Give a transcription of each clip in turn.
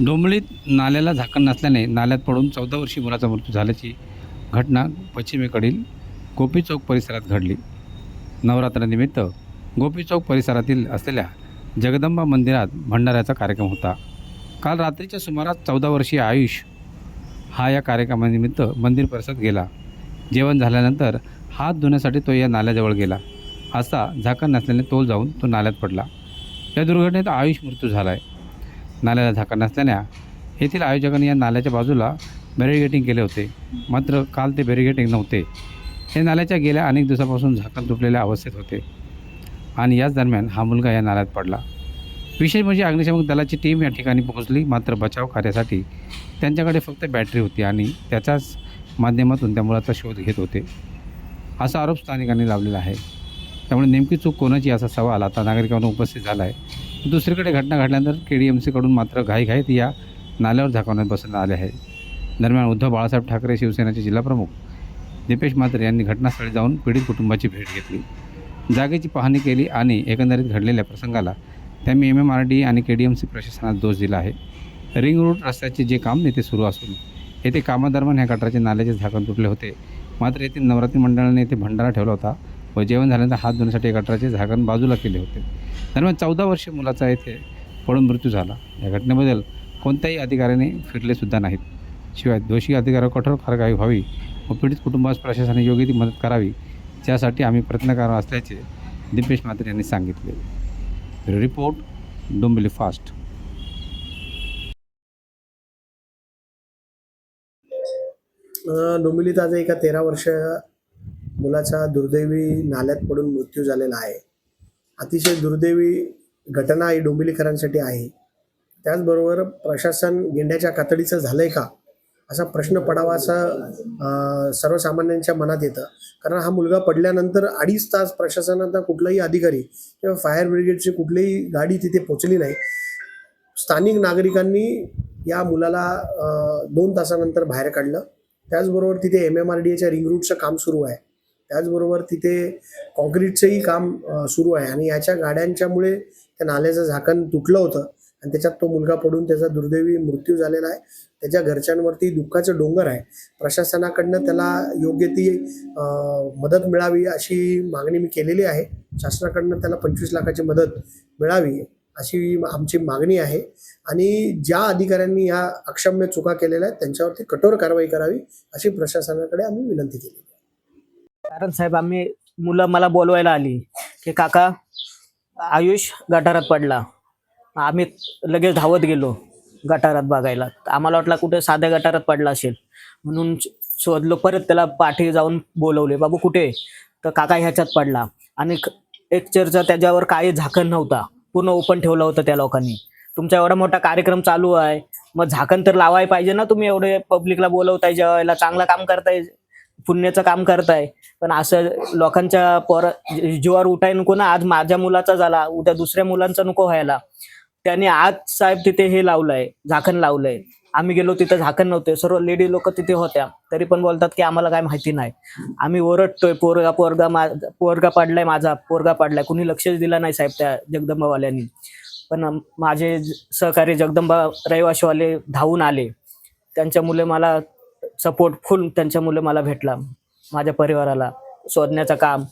डोंबळीत नाल्याला झाकण नसल्याने नाल्यात पडून चौदा वर्षी मुलाचा मृत्यू झाल्याची घटना पश्चिमेकडील गोपी चौक परिसरात घडली. नवरात्रानिमित्त गोपी चौक परिसरातील असलेल्या जगदंबा मंदिरात भंडाऱ्याचा कार्यक्रम होता. काल रात्रीच्या सुमारास चौदा वर्षीय आयुष हा या कार्यक्रमानिमित्त मंदिर परिसरात गेला. जेवण झाल्यानंतर हात धुण्यासाठी तो या नाल्याजवळ गेला. असा झाकण नसल्याने तोल जाऊन तो नाल्यात पडला. या दुर्घटनेत आयुष मृत्यू झाला आहे नाल्याला झाकण नसल्याने येथील आयोजकांनी या नाल्याच्या बाजूला बॅरिगेटिंग केले होते. मात्र काल ते बॅरिगेटिंग नव्हते. हे नाल्याच्या गेल्या अनेक दिवसापासून झाकण तुटलेल्या अवस्थेत होते आणि याच दरम्यान हा मुलगा या नाल्यात पडला. विशेष म्हणजे अग्निशमक दलाची टीम या ठिकाणी पोहोचली. मात्र बचाव कार्यासाठी त्यांच्याकडे फक्त बॅटरी होती आणि त्याच्याच माध्यमातून त्या मुलाचा शोध घेत होते. असा आरोप स्थानिकांनी लावलेला आहे. त्यामुळे नेमकी चूक कोणाची असा सवाल आता नागरिकांना उपस्थित झाला आहे दुसरीकडे घटना घडल्यानंतर के डी एम सीकडून मात्र घाईघाईत या नाल्यावर झाकवण्यात बसण्यात आले आहे. दरम्यान उद्धव बाळासाहेब ठाकरे शिवसेनेचे जिल्हाप्रमुख दीपेश म्हात्रे यांनी घटनास्थळी जाऊन पीडित कुटुंबाची भेट घेतली. जागेची पाहणी केली आणि एकंदरीत घडलेल्या प्रसंगाला त्यांनी एम एम आर डी आणि के डी एम सी प्रशासनात दोष दिला आहे. रिंग रोड रस्त्याचे जे काम येथे सुरू असून येथे कामादरम्यान ह्या गटाराचे नाल्याचे झाकण तुटले होते. मात्र येथील नवरात्री मंडळाने येथे भंडारा ठेवला होता. व जेवण झाल्यानंतर हात धुण्यासाठी या गटाराचे झाकण बाजूला केले होते. दरम्यान चौदा वर्षे मुलाचा येथे पडून मृत्यू झाला. या घटनेबद्दल कोणत्याही अधिकाऱ्याने फिरलेसुद्धा नाहीत. शिवाय दोषी अधिकाऱ्यावर कठोर कारवाई व्हावी व पीडित कुटुंबास प्रशासनाने योग्य ती मदत करावी त्यासाठी आम्ही प्रयत्न करणार असल्याचे दिपेश मात्रे यांनी सांगितले. Report Dombivli fast. अ, डोंबिवलीत आज एका तेरा वर्ष मुलाचा दुर्दैवी नाल्यात पडून मृत्यू झालेला आहे. अतिशय दुर्दैवी घटना ही डोंबिवलीकरांसाठी आहे. त्याचबरोबर प्रशासन गेंड्याच्या कातडीचं झालं आहे का? असा प्रश्न पडावा असं सर्वसामान्यांच्या मनात येतं. कारण हा मुलगा पडल्यानंतर अडीच तास प्रशासनाचा कुठलाही अधिकारी किंवा फायर ब्रिगेडची कुठलीही गाडी तिथे पोचली नाही. स्थानिक नागरिकांनी या मुलाला दोन तासानंतर बाहेर काढलं. त्याचबरोबर तिथे एम एम आर डी एच्या रिंग रूटचं काम सुरू आहे. त्याचबरोबर तिथे कॉन्क्रीटचंही काम सुरू आहे. आणि याच्या गाड्यांच्यामुळे त्या नाल्याचं झाकण तुटलं होतं आणि त्याच्यात तो मुलगा पडून त्याचा दुर्दैवी मृत्यू झालेला आहे. त्याच्या घरच्यांवरती दुःखाचं डोंगर आहे. प्रशासनाकडनं त्याला योग्य ती मदत मिळावी अशी मागणी मी केलेली आहे. शासनाकडनं त्याला पंचवीस लाखाची मदत मिळावी अशी आमची मागणी आहे. आणि ज्या अधिकाऱ्यांनी ह्या अक्षम्य चुका केलेल्या आहेत त्यांच्यावरती कठोर कारवाई करावी अशी प्रशासनाकडे आम्ही विनंती केली कारण साहेब आम्ही मुलं मला बोलवायला आली की काका आयुष गटारात पडला. आम्ही लगेच धावत गेलो गटारात बघायला. आम्हाला वाटलं कुठे साध्या गटारात पडला असेल. म्हणून शोधलो परत त्याला पाठी जाऊन बोलवले. बाबू कुठे तर काका ह्याच्यात पडला. आणि एक चर्चा त्याच्यावर काही झाकण नव्हता. पूर्ण ओपन ठेवलं होतं त्या लोकांनी. तुमचा एवढा मोठा कार्यक्रम चालू आहे. मग झाकण तर लावाय पाहिजे ना तुम्ही एवढे पब्लिकला बोलवताय जेवायला चांगलं काम करताय. पुण्याचं काम करताय. पण असं लोकांच्या पर जीवावर उठाय नको ना. आज माझ्या मुलाचा झाला उद्या दुसऱ्या मुलांचा नको व्हायला. त्यांनी आज साहेब तिथे हे लावलंय झाकण लावलंय. आम्ही गेलो तिथे झाकण नव्हते. सर्व लेडी लोक तिथे होत्या. तरी पण बोलतात की आम्हाला काय माहिती नाही. आम्ही ओरडतोय पोरगा पोरगा मा पोरगा पाडलाय माझा पोरगा पाडलाय. कुणी लक्षच दिलं नाही साहेब त्या जगदंबावाल्यांनी. पण माझे ज- सहकारी जगदंबा रहिवाशीवाले धावून आले. त्यांच्यामुळे मला सपोर्ट फुल त्यांच्यामुळे मला भेटला. माझ्या परिवाराला शोधण्याचं काम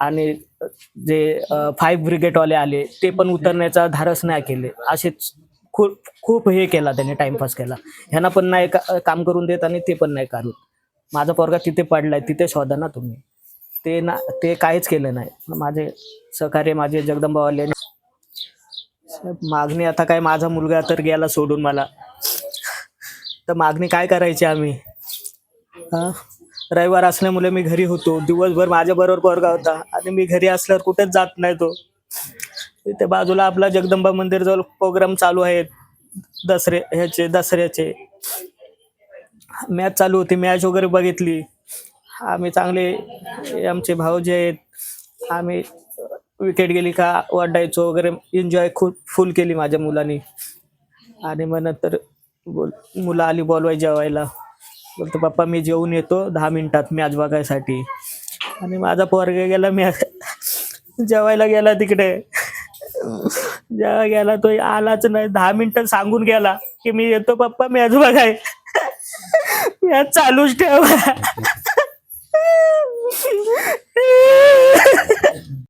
आणि जे फाईव्ह ब्रिगेडवाले आले ते पण उतरण्याचा धारस नाही केले. असेच खूप खूप हे केला त्याने टाइमपास केला. ह्यांना पण नाही का- काम करून देत आणि ते पण नाही करू माझा पोरगा तिथे पडलाय तिथे शोधा ना तुम्ही. ते ना ते काहीच केलं नाही. माझे सहकार्य माझे जगदंबावाले मागणी आता काय माझा मुलगा तर गेला सोडून मला. तर मागणी काय करायची आम्ही? रविवार असल्यामुळे मी घरी होतो. दिवसभर माझ्या बरोबर पोरगा होता. आणि मी घरी असल्यावर कुठेच जात नाही तो. तिथे बाजूला आपला जगदंबा मंदिर जवळ प्रोग्राम चालू आहेत. दसरे ह्याचे दसऱ्याचे. मॅच चालू होती. मॅच वगैरे बघितली. आम्ही चांगले आमचे भाऊ जे आहेत. आम्ही विकेट गेली का वाढायचो वगैरे. एन्जॉय खूप फुल केली माझ्या मुलांनी. आणि मग नंतर बोल मुलं आली बोलवाय जेवायला. बोलतो पप्पा मी जेवून येतो दहा मिनिटात मॅच बघायसाठी. आणि माझा पोरगा गेला मॅच जेवायला गेला तिकडे. जेव्हा गेला तो आलाच नाही. दहा मिनिटं सांगून गेला की मी येतो पप्पा मॅच बघाय. मॅच चालूच ठेवा.